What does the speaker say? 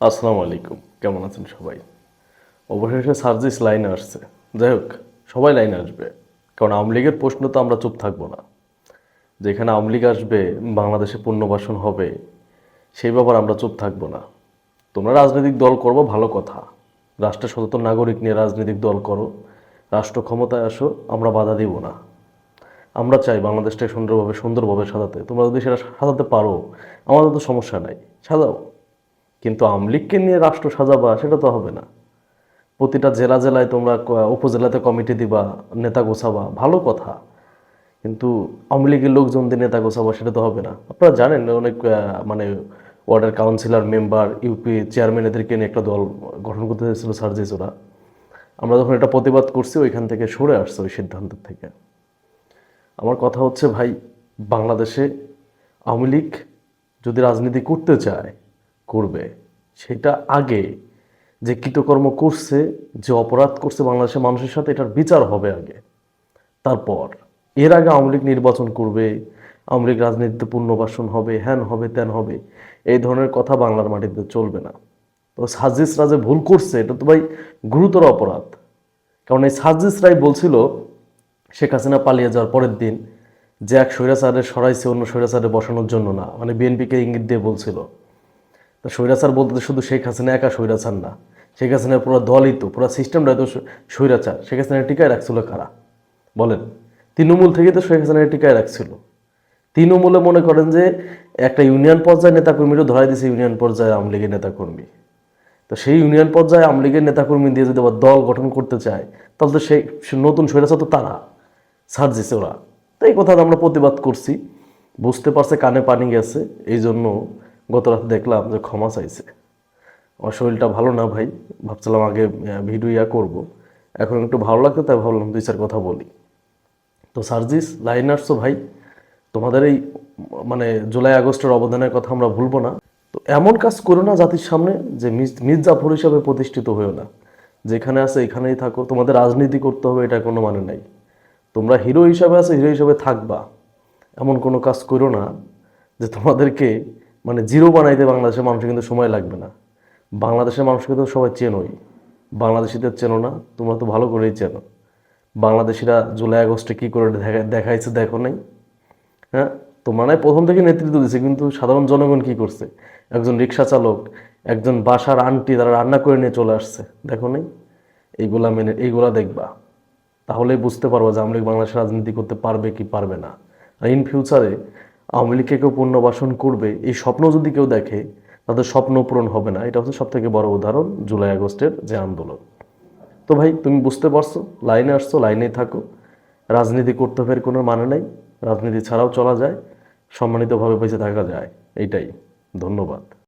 আসসালামু আলাইকুম। কেমন আছেন সবাই? অবশেষে সার্জিস লাইনে আসছে। যাই হোক, সবাই লাইনে আসবে। কারণ আওয়ামী লীগের প্রশ্ন তো আমরা চুপ থাকব না। যেখানে আওয়ামী লীগ আসবে, বাংলাদেশে পুনর্বাসন হবে, সেই ব্যাপার আমরা চুপ থাকব না। তোমরা রাজনৈতিক দল করব, ভালো কথা। রাষ্ট্রের সচেতন নাগরিক নিয়ে রাজনৈতিক দল করো। রাষ্ট্র ক্ষমতায় আসো, আমরা বাধা দিব না। আমরা চাই বাংলাদেশটাকে সুন্দরভাবে সুন্দরভাবে সাজাতে। তোমরা যদি সেটা সাজাতে পারো, আমাদের তো সমস্যা নাই। সাজাও। কিন্তু আমলিগকে নিয়ে রাষ্ট্র সাজাবা, সেটা তো হবে না। প্রতিটা জেলা জেলায় তোমরা উপজেলাতে কমিটি দিবা, নেতা গোছাবা, ভালো কথা। কিন্তু আওয়ামী লীগের লোকজন দিয়ে নেতা গোছাবা, সেটা তো হবে না। আপনারা জানেন, অনেক মানে ওয়ার্ডের কাউন্সিলর, মেম্বার, ইউপি চেয়ারম্যান এদেরকে নিয়ে একটা দল গঠন করতে হয়েছিল সার্জিস ওরা আমরা যখন এটা প্রতিবাদ করছি, ওইখান থেকে সরে আসছে ওই সিদ্ধান্ত থেকে। আমার কথা হচ্ছে, ভাই, বাংলাদেশে আওয়ামী লীগ যদি রাজনীতি করতে চায় করবে, সেটা আগে যে কৃতকর্ম করছে, যে অপরাধ করছে বাংলাদেশের মানুষের সাথে, এটার বিচার হবে আগে। তারপর, এর আগে আওয়ামী লীগ নির্বাচন করবে, আওয়ামী লীগ রাজনীতিতে পুনর্বাসন হবে, হ্যান হবে, ত্যান হবে, এই ধরনের কথা বাংলার মাটিতে চলবে না। তো সাজিসরা যে ভুল করছে, এটা তো ভাই গুরুতর অপরাধ। কারণ এই সাজিসরাই বলছিল, শেখ হাসিনা পালিয়ে যাওয়ার পরের দিন যে এক স্বৈরাচারের সরাইছে, অন্য স্বৈরাচারে বসানোর জন্য না মানে বিএনপিকে ইঙ্গিত দিয়ে বলছিল। তা স্বৈরাচার বলতে শুধু শেখ হাসিনা একা স্বৈরাচার না। শেখ হাসিনার পুরো দলই তো পুরো সিস্টেমটাই তো স্ব- স্বৈরাচার। শেখ হাসিনা টিকায় রাখছিল কারা? বলেন। তৃণমূল থেকে তো শেখ হাসিনা টিকায় রাখছিল। তৃণমূলে মনে করেন যে একটা ইউনিয়ন পর্যায়ে নেতাকর্মীরও ধরাই দিয়েছে ইউনিয়ন পর্যায়ে আওয়ামী লীগের নেতাকর্মী। তো সেই ইউনিয়ন পর্যায়ে আওয়ামী লীগের নেতাকর্মী দিয়ে যদি আবার দল গঠন করতে চায়, তাহলে তো সেই নতুন স্বৈরাচার তো তারা, সার্জিস ওরা। তো এই কথা আমরা প্রতিবাদ করছি। বুঝতে পারছে কানে পানি গেছে এই জন্য গত রাতে দেখলাম যে ক্ষমা চাইছে। আমার শরীরটা ভালো না ভাই, ভাবছিলাম আগে ভিডিও ইয়া করব। এখন একটু ভালো লাগতো তাই ভাবলাম দুই চার কথা বলি। তো সার্জিস, লাইন আসছো ভাই। তোমাদের এই মানে জুলাই আগস্টের অবদানের কথা আমরা ভুলবো না। তো এমন কাজ করো না জাতির সামনে যে মির্জ- মির্জাফর হিসাবে প্রতিষ্ঠিত হয়েও না। যেখানে আছে এখানেই থাকো। তোমাদের রাজনীতি করতে হবে, এটা কোনো মানে নাই। তোমরা হিরো হিসাবে আছে, হিরো হিসাবে থাকবা। এমন কোনো কাজ করো না যে তোমাদেরকে মানে জিরো বানাইতে বাংলাদেশের মানুষের কিন্তু সময় লাগবে না। বাংলাদেশের মানুষকে তো সবাই চেনোই। বাংলাদেশিদের চেনো না, তোমরা তো ভালো করেই চেনো। বাংলাদেশিরা জুলাই, আগস্টে কী করে দেখা, দেখাইছে দেখো নাই। হ্যাঁ? তোমরা নয় প্রথম থেকে নেতৃত্ব দিচ্ছে কিন্তু সাধারণ জনগণ কি করছে? একজন রিক্সা চালক, একজন বাসার আন্টি, তারা রান্না করে নিয়ে চলে আসছে। দেখো নাই? এইগুলা মেনে, এইগুলা দেখবা। তাহলেই বুঝতে পারব যে আমরা লীগ বাংলাদেশে রাজনীতি করতে পারবে কি পারবে না। আর ইন ফিউচারে আওয়ামী লীগকে কেউ পুনর্বাসন করবে, এই স্বপ্ন যদি কেউ দেখে, তাদের স্বপ্ন পূরণ হবে না। এটা হচ্ছে সব থেকে বড় উদাহরণ জুলাই আগস্টের যে আন্দোলন। তো ভাই, তুমি বুঝতে পারছ, লাইনে আসছো, লাইনেই থাকো। রাজনীতি করতে ফের কোনো মানে নাই। রাজনীতি ছাড়াও চলা যায়, সম্মানিতভাবে বেঁচে থাকা যায়, এটাই। ধন্যবাদ।